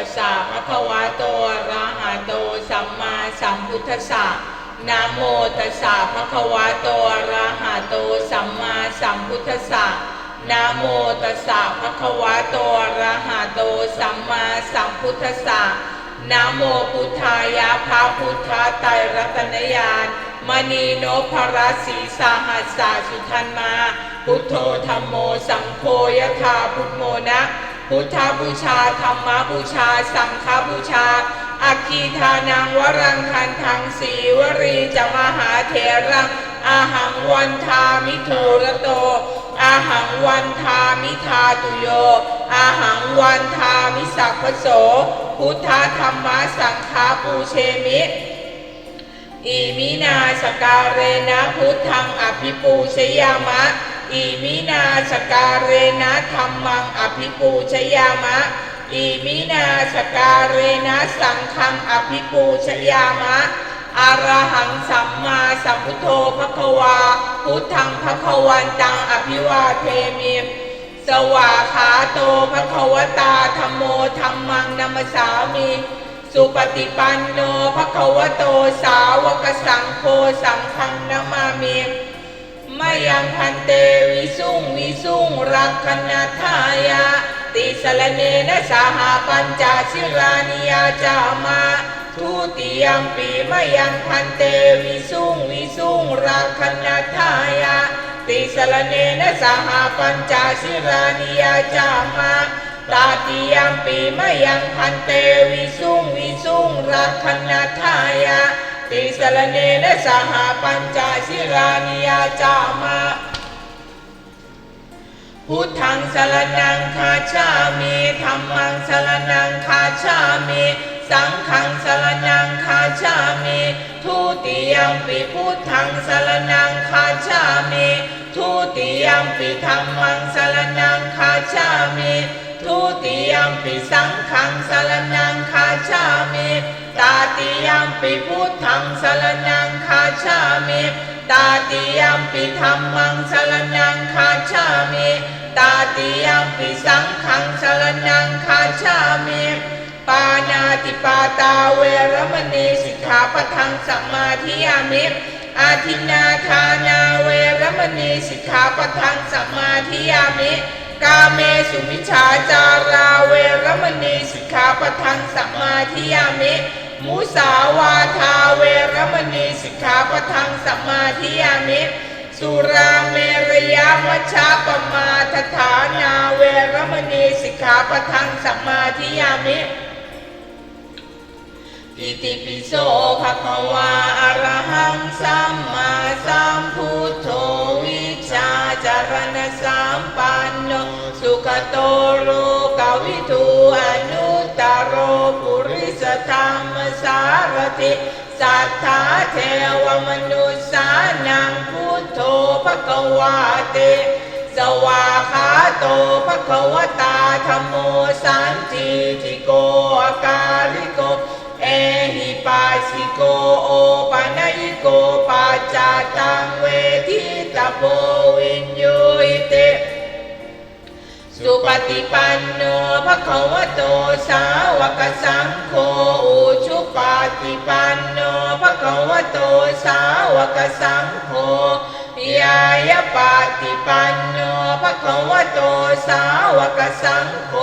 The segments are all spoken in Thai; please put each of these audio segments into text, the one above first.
ตัสสะภะคะวะโตอะระหะโตสัมมาสัมพุทธัสสะนะโมตัสสะภะคะวะโตอะระหะโตสัมมาสัมพุทธัสสะนะโมตัสสะภะคะวะโตอะระหะโตสัมมาสัมพุทธัสสะนะโมพุทธายะพระพุทธไตรรัตนญาณมณีโนภรสีสาหัสสาสุทันมา พุทโธธรรมโมสังโฆยถาพุทโมนะ พุทธบูชาธรรมบูชา สังฆบูชา อัคคีทานังวรังคันทังสีวรีจะมหาเถรังอาหังวันทามิโทระโตอาหังวันทามิทาตุโยอาหังวันทามิสัพพโส พุทธธรรมสังฆาปูเชมิอิมินาสการเรนะพุทธังอภิปูชยามะ อิมินาสการเรนะธรรมังอภิปูชยามะ อิมินาสการเรนะสังฆังอภิปูชยามะอรหังสัมมาสัมพุทโธภควา พุทธังภควันตังอภิวาเทมิสวาขาโตภควตาธรรมโมธรรมังนัมสสามิสุปฏิปันโนภควโตสาวกสังโฆสังฆังนามามิ มยังพันเตวิสุงวิสุงรักขณทายาติสลเนนะสหปัญจชิรานิยาจามาทุติยมปีมยังพันเตวิสุงวิสุงรักขณทายาติสลเนนะสหปัญจชิรานิยาจามาตาติยมปีมยังพันเตวิสุงวิสุงรักขณทายา ติสลเนนะสหปัญจชิรานิยาจามาพุทธังสรนังคาชามิธรรมังสรนังคาชามิสังฆังสรนังคาชามิทุติยมปิพุทธังสรนังคาชามิทุติยมปิธรรมังสรนังคาชามิ ทุติยมปิสังฆังสรนังคาชามิตาติยมปิพุทธังสรนังคาชามิตาติยมปิธรรมังสรนังคาชามิตาติยมปิสังขังสรนังคาชามิปานาติปาตาเวรมณีสิกขาปะทังสัมมาทิยามิอาทินาทานาเวรมณีสิกขาปะทังสัมมาทิยามิ กาเมสุมิชาจาราเวรมณีสิกขาปทังสัมมาทิยามิมุสาวาทาเวรมณีสิกขาปทังสัมมาทิยามิสุราเมรยามัชาปมาทฐานาเวรมณีสิกขาปทังสัมมาทิยามิอิติปิโสภะคะวาอะระหังสัมมาสัมพุทโธ โตโลกวิทูอนุตตโรปุริสธรรมสารติสัทธาเทวมนุษสานังพุทโธภควาติสวาขาโตภควตาธรรมโมสันติทิโกอาการิโก เอหิปัสสิโกโอปะนะยิโกปัจจตังเวทิตาโพวิน สุปฏิปันโนภะคะวะโตสาวกสังโฆอุชุปฏิปันโนภะคะวะโตสาวกสังโฆยายปฏิปันโนภะคะวะโตสาวกสังโฆ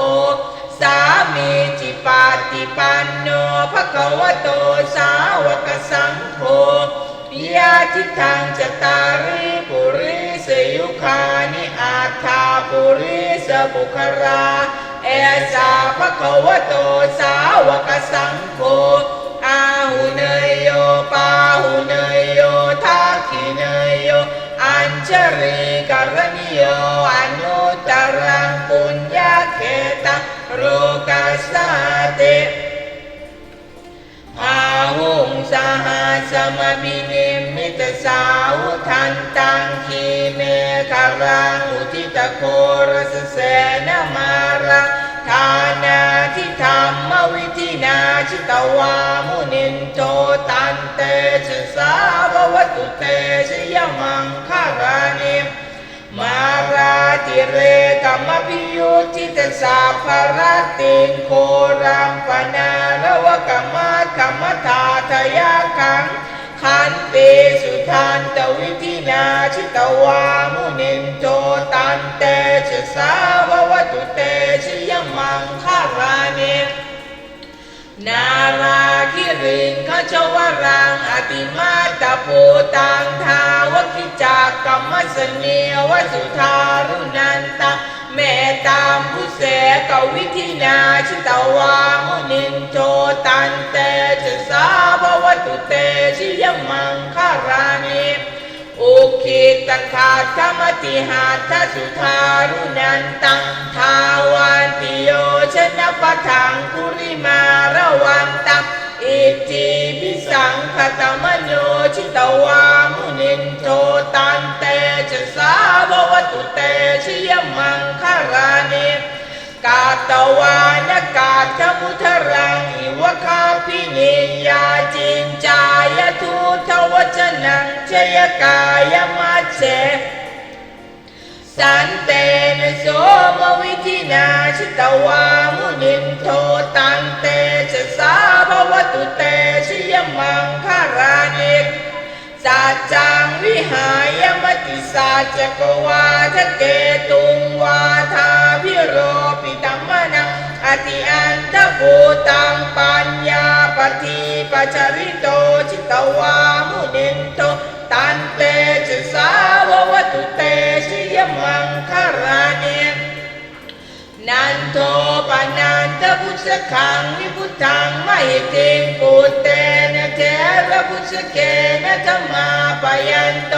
สามีจิปฏิปันโนภะคะวะโตสาวกสังโฆ ยาทิทังจตาริปุริสยุคานิอาทาปุริสบุคราเอสาภะคะวะโตสาวกสังโฆอาหุเนยโยปาหุเนยโยทักขิเนยโยอัญชริกรณิโยอนุตรังปุญญาเขตังโรกัสสาติอาหุ สหัสมบินิมิตสาวุทันตังคีเมฆารังอุทิตโครสเสนมาระทานาทิธรรมวิธินาชิตวามุนินโทตันเตชะสาววัตุเตชยมังคารานิมาราติเรกัมมพิยุทิตสาภรติโครังปนาระวกัมมา กัมมทาทยาคังขันเตสุทันตวิธินาชิตวามุนินโทตันเตชะสาววตุเตชยมังคารานินาราคิริงขจวรังอติมาตาปูตังทาวกิจากกัมมสเนวสุธารุนันตะเมตามพุเสก วิธินาชิตาวามุนินโทตันเตชะสาภวตุเตชิยมังคารานิอุคิตคาธรรมติหาทสุธารุนันตังทาวันติโยชนะปะทังคุริมาระวันตังอิติปิสังคตมโนชิตวามุนินโทตันเตจะสาภวตุเตชิยมังคารานิ กาตวานกาตมุทรังอิวคาพินิยาจินจายทุทวจนังเชยกายมัจเจสันเตนโสมวิธินาชิตวามุนินโทตันเตจะสาภวตุเตชยมังคารานิกสัจจังวิหายมติสัจจกวาทะเกตุงวาทาพิโร อติอันตภูตังปัญญาปฏิปัจจริโตจิตวามุนินโตตันเตจะสาววตุเตชิยมังคาราเนนันโทปนันตพุทธคังวิพุทังมหิติงปุตเตนะเทระพุทธเกนะธรรมา ปยันโต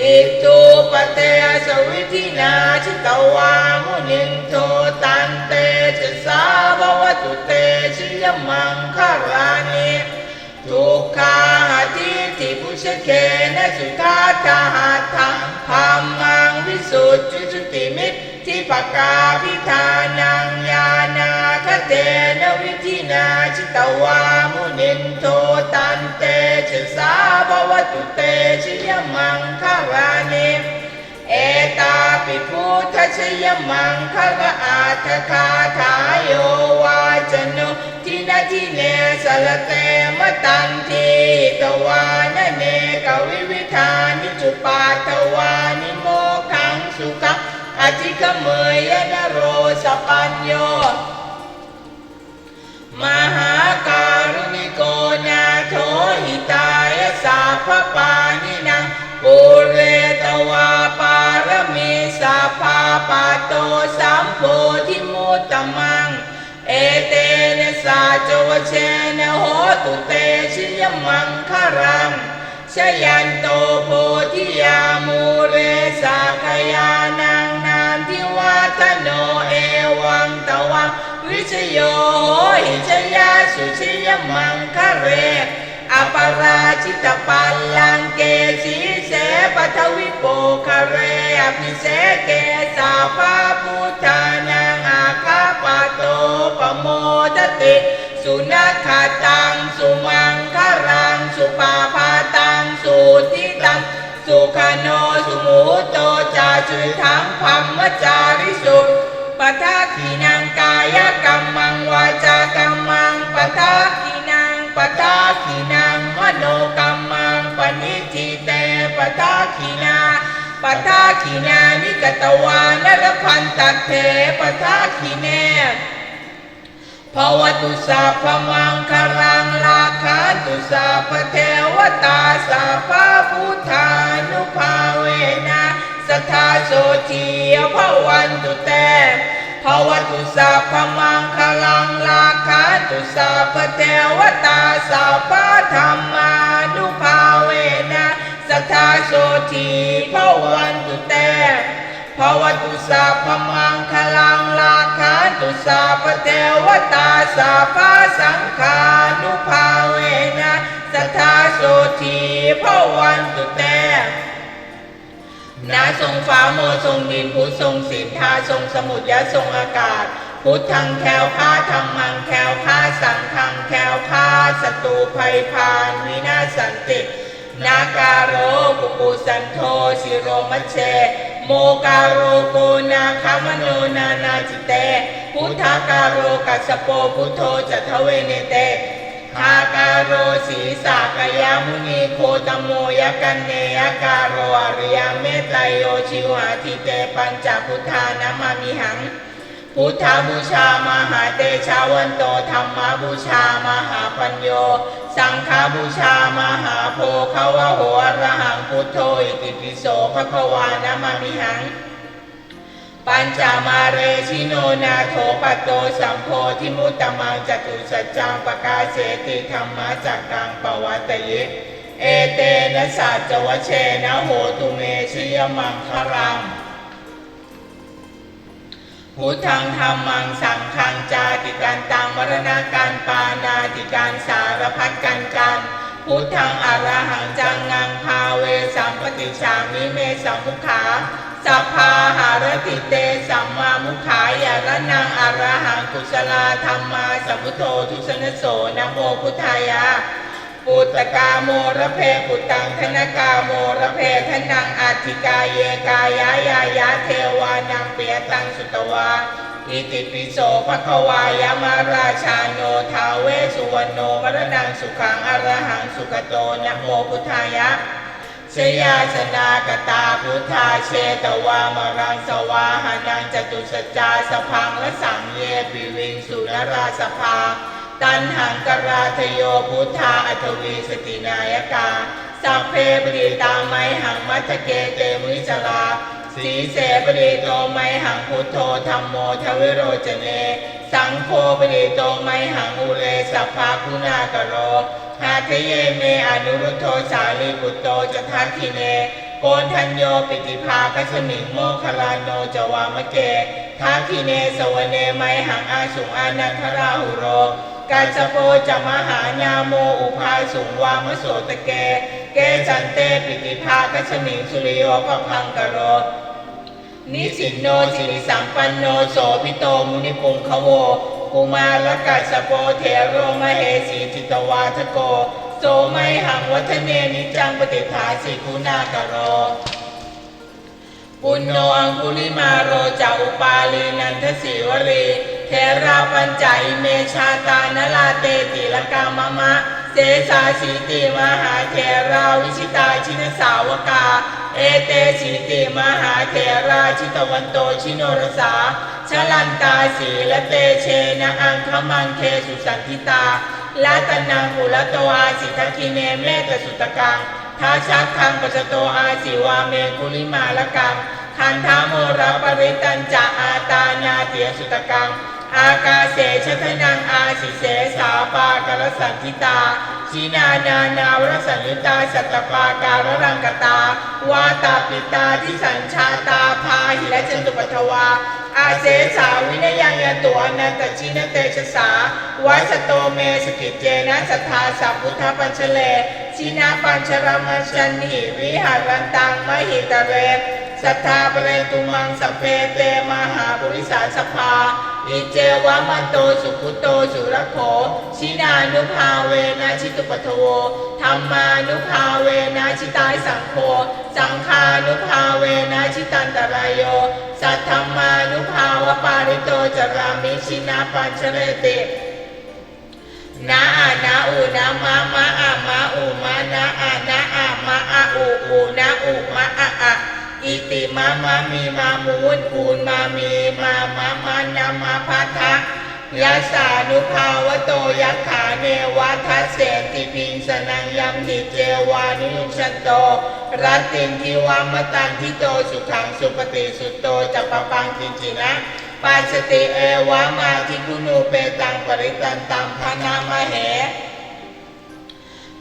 อิตุปเตสวิธินาชิตวามุนินโทตันเตจะสาภวตุเตชิยมังคารานิทุกขาทิฏฐิพุชเคนะสุขาตาหัตถังธรรมังวิสุทธิจุติมิตรที่ปกาพิธานังญาณาคเตนะวิธินาชิตวามุนินโทตันเต ชะสาภวตุเตชยมังคารานิเอตาปิพุทธชยมังคาระอาทคาทายโยวาจโนทินาทิเนสลเตมตันทีตวานเนกวิวิธานิจุปาตวานิโมขังสุขังอธิกเมยนโรสปัญโยมหา หิตายสัพพปานินังปุเรตวาปารมีสัพพาปาโตสัมโพธิมุตตมัง เอเตนะสาจวเชนะโหตุเตชิยมังคารังชยันโตโพธิยามูเรสาคยานังนามทิวัฒโนเอวังตวังวิชโยโห อปาราชิตปัลลังเกสีเสปทวิโปคะเรอภิเสเกสาภาพุทธานังอาคาปโตปโมทติ สุนัขตังสุมังคารังสุปาพาตังสุทิตังสุขโนสุมูโตจาจุทังพัมมจาริสุปทาขีนังกายกรร ขีนานิกตวานรพันตเทปทาขีเนภวตุสัพมังคารังลาคาตุสัพเทวตาสัพพพุทธานุภาเวนะสทาโสทีภวันตุเตภวตุสัพมังคารังลาคาตุสัพเทวตาสัพพธรรมานุภาเวนะ สัทธาโสทีภวันตุเตภวตุสัพมังคลังลาคาตุสัพเทวตาสัพพสังฆานุภาเวนะสัทธาโสทีภวันตุเตนาทรงฟ้าโมทรงดินพุทธทรงสินทาทรงสมุทรยะทรงอากาศ พุทธังแควคลาธรรมังแควคลาสังฆังแควคลาศัตรูภัยพานวินาศสันติ นาการโรกุกุสันโทสิโรมชเช โมการโรโกนาคามโนนานาจิเต พุทธาการโรกัสโปพุทโธจัทเวเนเตทาการโรสีสากยามุนีโคตโมยกันเนยการโรอริยเมตไตโยชิวหาทิเตปัญจพุทธานามามิหัง พุทธบูชามหาเตชาวันโตธรรมบูชามหาปัญโย สังฆบูชามหาโพคาวะโหอระหังพุทโธอิติปิโสภควานามามิหัง ปัญจามาเรชิโนนาโถปัตโตสัมโพธิมุตตมังจตุสัจจังปกาเสติธรรมะจักกังปวัตติเอเตนะสัจวเชนะโหตุเมชิยมังครัง พุทธังธรรมังสังฆังจาติการตังมรณาการปานาติการสารพัดกันกันพุทธังอรหังจังงังพาเวสัมปติชามิเมสัมมุขาสัพพาหารติเตสัมมามุขายาระนังอรหังกุศลาธรรมาสัพพุทโธทุสนโสนะโมพุทธายะ ปุตตกาโมระเพปุตตังธนกาโมระเพทนังอัติกายเยกายายายาเทวานังเปียตังสุตวาอิติปิโสภควายามาราชาโนทาเวสุวรรณโนมรณังสุขังอรหังสุขโตนะโมพุทธายะเชยาชนากตาพุทธาเชตวามรังสวาหานังจตุสจจาสพังและสังเยปิวิงสุนราสภา ตันหังกราทโยพุทธาอัทวีสตินายกา สัพเพปริตาไมหังมัทเกเตมุนิจลาสีเสปริโตไมหังพุทโธธรรมโมทวิโรจเน สังโฆปริโตไมหังอุเรสัพพาคุณากโรหาทเยเมอนุรุทโธสาลีปุตโตจะทักขิเนโกนทัญโยปิติภาคัสมิงโมคลาโนจวามะเกทักขิเนสวเนไมหังอาสุงอานันทราหุโร กาสโปจะมหาญาโมอุภาสุงวามโสตเก เกจันเตปิติภาคัสมิงสุริโยปพังกโร นิสิโนสิริสัมปันโนโสพิโตมุนิปุงขโวกุมารกัสโปเทโรมเหสีจิตวาทโก โสไมหังวัฒเนนิจังปฏิทาสิคุณากโรปุณโนอังคุลิมาโรจาอุปาลีนันทศิวรี เทราปัญจอิเมชาตานลาเตติลกามะมะเสสาสีติมหาเทราวิชิตาชินสาวกา เอเตสีติมหาเทราชิตวันโตชิโนรสาชลันตาสีละเตเชนะอังคมังเคสุสันทิตาลาตนังกุลโตอาสิทคิเนเมตสุตกังท้าชักคังปัจโตอาสิวาเมกุลิมาละกังคันธาโมระปริตันจะอาตานาเตียสุตกัง อากาเสชทนังอาสิเสสาปากรสันทิตาชีนานานาวรสัญญุตาสัตตปาการรังกตาวาตาปิตาที่สัญชาตาพาหิและจตุปัทวาอาเสสาวินยังยตัวนันตชินเตชะสาวัสโตเมสกิจเจนะสัทธาสัพพุทธปัญชเลชินาปัญชรมัญชันหิวิหารันตังมหิตเรสัทธาเปรตุมังสัเพเตมหาปุริสาสภา อิเจวะมันโตสุขุโตสุรโขชินานุภาเวนะชิตุปทโวธรรมานุภาเวนะชิตายสังโฆสังฆานุภาเวนะชิตันตรายโย สัทธรรมานุภาวปาริโตจารามิชินาปัญชเรตินาอานาอูนามามาอามาอูมานาอานาอามาอาอูอูนาอูมาอาอา อิติมามามีมามูนคูนมามีมามามานามาพัทะยาสานุภาวโตยักขาเนวัทัสเสติพิงสนังยัมหิเจวานิยุชันโตรัตตินทิวามตันทิโตสุขังสุปฏิสุตโตจัปปปังกิจินะปัสติเอวามาทิคุนูเปตังปริตันตัมพนามเหการณียมาทกุสเลนยันตังสานตังปะทางอภิสมเม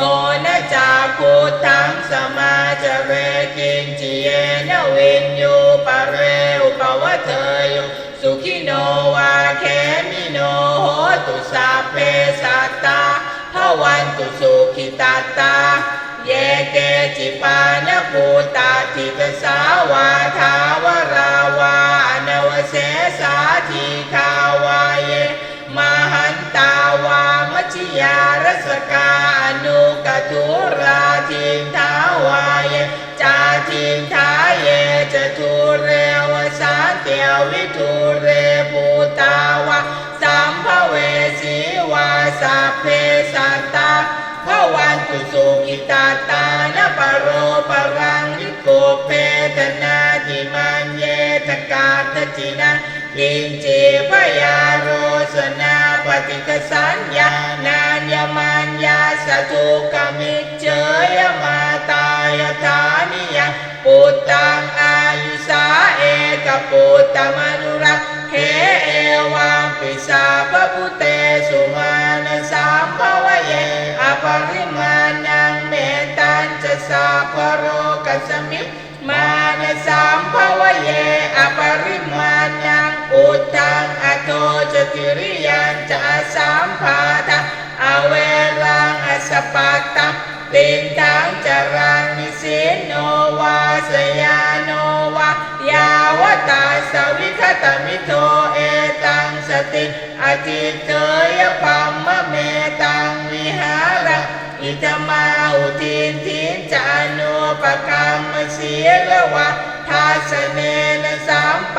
โกจะสุภโรจะอาปกิจโจจะสาลหุกวุติสานจะจาคาโปกุเรสุวรรณนุคิตโทนะจาคูทังสมาจเรกินจิเยนวินยูปะเรอุปวะเทยุสุขิโนวาเขมิโนโหตุสัพเพสัตตาภวันตุสุขิตาตา เยเกจิปานภูตาทิตสาวาทาวราวานวเสสาทีคา ยารสกาอนุกทุราทิงทาวายจาทิงทาเยจะทุเรวสาเตียววิทุเรภูตาวะสัมภเวสีวาสัพเพสัตตาภวันตุสุขิตาตานปโรปรังนิโกเพทนาทิมันเยทกาทจินา กินจีพยาโรสนาปฏิกสัญญานานยมันยาสทุกมิเจยมาตายธานิยปุตตังอายุสาเอกปุตตมนุรักเขเอวังปิสาปพุเตสุมาณสามภวเยอปริมาณังเมตันจะสาพโรกัสมิมาในสามภวเยอปริมา จติริยันจะสามภาทะอเวรังอสปัตตังตินทังจรังนิสินโนวาสยาโนวายาวตาสวิคตมิโทเอตังสติอธิเกยปัมมะเมตังวิหาระอิตมาอุทินทินจานุปกรรมเสียละวะทาสเนนะสามป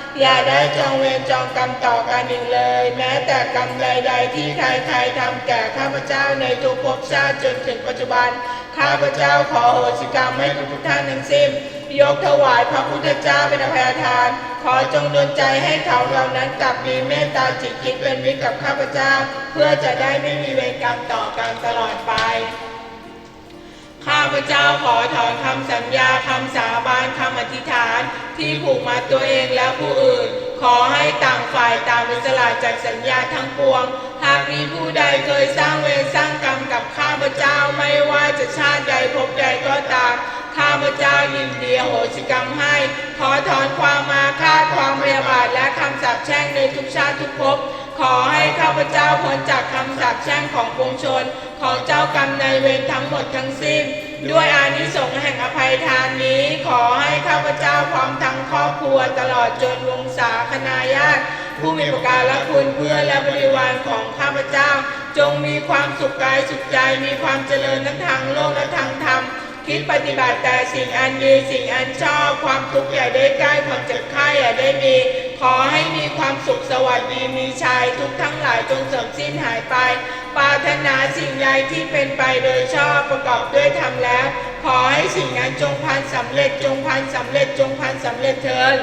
อย่าได้จองเวรจองกรรมต่อกันอีกเลย แม้แต่กรรมใด ๆ ที่ใครๆทำแก่ข้าพเจ้าในทุกภพชาติจนถึงปัจจุบัน ข้าพเจ้าขอโหสิกรรมให้ทุกท่านทั้งสิ้นยกถวายพระพุทธเจ้าเป็นอภัยทาน ขอจงดลใจให้เขาเหล่านั้นกลับมีเมตตาจิตคิดเป็นมิตรกับข้าพเจ้า เพื่อจะได้ไม่มีเวรกรรมต่อกันตลอดไปข้าพเจ้าขอถอนคำสัญญาคำสาบานคำอธิษฐ ที่ผูกมัดตัวเองและผู้อื่น ขอให้ต่างฝ่ายต่างอิสละจากสัญญาทั้งปวง หากมีผู้ใดเคยสร้างเวรสร้างกรรมกับข้าพเจ้าไม่ว่าจะชาติใดภพใดก็ตามข้าพเจ้ายินดีโหสิกรรมให้ ขอถอนความมาคาความพยาบาทและคำสาปแช่งในทุกชาติทุกภพ ขอให้ข้าพเจ้าพ้นจากคำสาปแช่งของปวงชน ของเจ้ากรรมนายเวรทั้งหมดทั้งสิ้น ด้วยอานิสงส์แห่งอภัยทานนี้ ขอให้ข้าพเจ้าพร้อมทั้งครอบครัวตลอดจนวงศาคณาญาติผู้มีประการละคุณเพื่อและบริวารของข้าพเจ้า จงมีความสุขกายสุขใจมีความเจริญทั้งทางโลกและทางธรรมคิดปฏิบัติแต่สิ่งอันดีสิ่งอันชอบ ความทุกข์อย่าได้ใกล้ความเจ็บไข้อย่าได้มี ขอให้มีความสุขสวัสดีมีชัยทุกทั้งหลายจงเสื่อมสิ้นหายไป ปรารถนาสิ่งใดที่เป็นไปโดยชอบประกอบด้วยธรรมแล้ว ขอให้สิ่งนั้นจงพันสำเร็จจงพันสำเร็จจงพันสำเร็จเถิด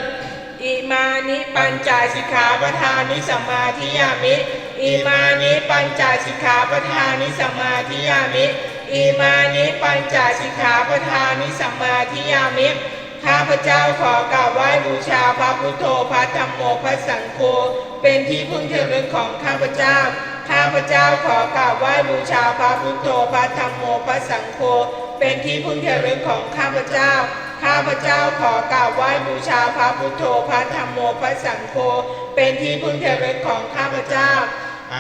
อิมานิปัญจสิกขาปทานิสมมาธิยามิ อิมานิปัญจสิกขาปทานิสมมาธิยามิ อิมานิปัญจสิกขาปทานิสมมาธิยามิ ข้าพเจ้าขอกราบไหว้บูชาพระพุทโธพระธรรมโมพระสังโฆเป็นที่พึ่งเถิดของข้าพเจ้า ข้าพเจ้าขอกราบไหว้บูชาพระพุทโธพระธรรมโมพระสังโฆเป็นที่พึ่งเถิดของข้าพเจ้า ข้าพเจ้าขอกราบไหว้บูชาพระพุทโธพระธรรมโมพระสังโฆเป็นที่พึ่งเถิดของข้าพเจ้า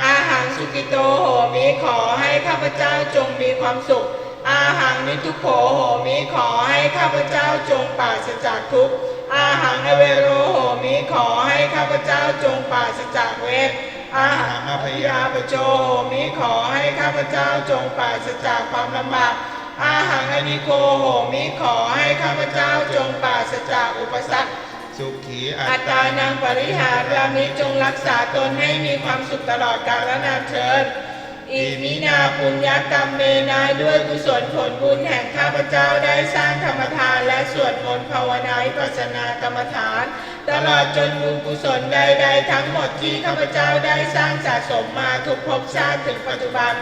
อาหารสุกิโตโหมิขอให้ข้าพเจ้าจงมีความสุข อาหารนิทุโขโหมิขอให้ข้าพเจ้าจงปราศจากทุกข์อาหังอเวโรโหมิขอให้ข้าพเจ้าจงปราศจากเวทอาหังอภยาปโจโหมิขอให้ข้าพเจ้าจงปราศจากความลำบากอาหังอนิโกโหมิขอให้ข้าพเจ้าจงปราศจากอุปสรรคสุขีอัตตาตานังปริหารามิจงรักษาตนให้มีความสุขตลอดกาลนานเทิน อิมินาปุญญกรรมเมนาด้วยกุศลผลบุญแห่งข้าพเจ้าได้สร้างธรรมทานและสวดมนต์ภาวนาวิปัสสนากรรมฐาน ตลอดจนบุญกุศลใดๆทั้งหมดที่ข้าพเจ้าได้สร้างสะสมมาทุกภพชาติถึงปัจจุบัน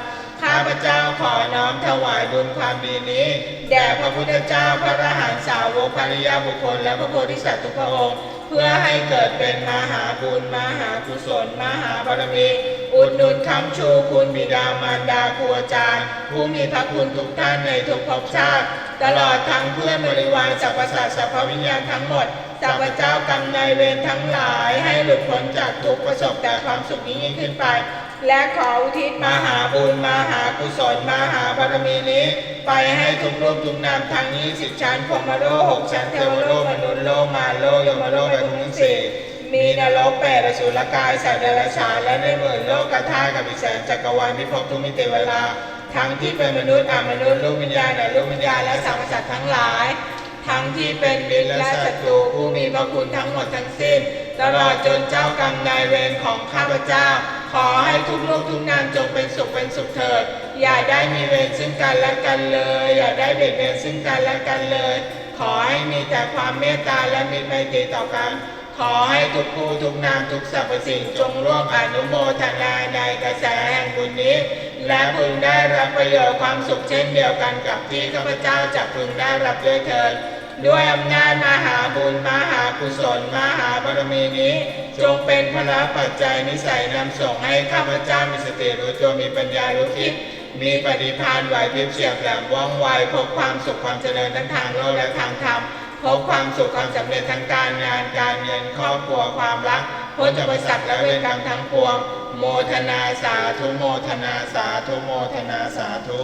ข้าพเจ้าขอน้อมถวายบุญความดีนี้ แด่พระพุทธเจ้าพระอรหันตสาวกภริยาบุคคลและพระโพธิสัตว์ทุกพระองค์ เพื่อให้เกิดเป็นมหาบุญมหากุศลมหาบารมี อุดหนุนคำชูคุณบิดามารดาครูอาจารย์ ผู้มีพระคุณทุกท่านในทุกภพชาติ ตลอดทั้งเพื่อนบริวารสรรพสัตว์สรรพวิญญาณทั้งหมด สัพเจ้ากรรมนายเวรทั้งหลายให้หลุดพ้นจากทุกประสบแต่ความสุขนี้ยิ่งขึ้นไป และขออุทิศมหาบุญมหากุศลมหาบารมีนี้ ไปให้ทุกรูปทุกนามทั้งนี้สิบชั้นพรมโลกหกชั้นเทวโลกมนุษย์โลกมาโลกยมโลกไปทั้งสี่มีนรกแปดอสุรกายสัตว์เดรัจฉานและในหมื่นโลกกธาตุกับอีกแสนจักรวาลพิภพทุกมิติเวลา ทั้งที่เป็นมนุษย์อมนุษย์ลูกวิญญาณและลูกวิญญาณและสรรพสัตว์ทั้งหลาย ทั้งที่เป็นมิตรและศัตรูผู้มีพระคุณทั้งหมดทั้งสิ้น ตลอดจนเจ้ากรรมนายเวรของข้าพเจ้า ขอให้ทุกลูกทุกนามจงเป็นสุขเป็นสุขเถิด อย่าได้มีเวรซึ่งกันและกันเลย อย่าได้เบียดเบียนซึ่งกันและกันเลย ขอให้มีแต่ความเมตตาและมิตรไมตรีต่อกันขอให้ทุกผู้ทุกนามทุกสรรพสิ่งจงร่วมอนุโมทนาในกระแสแห่งบุญนี้ และพึงได้รับประโยชน์ความสุขเช่นเดียวกันกับที่ข้าพเจ้าจะพึงได้รับด้วยเถิด ด้วยอำนาจมหาบุญมหากุศลมหาบารมีนี้ จงเป็นพละปัจจัยนิสัยนำส่งให้ข้าพเจ้ามีสติรู้ตัวมีปัญญารู้คิด มีปฏิภาณไหวพริบเฉียบแหลมว่องไวพบความสุขความเจริญทั้งทางโลกและทางธรรมพบความสุขความสำเร็จทางการงานการเงินครอบครัวความรักพ้นจากอุปสรรคและเวรกรรมทั้งปวง โมทนาสาธุโมทนาสาธุโมทนาสาธุ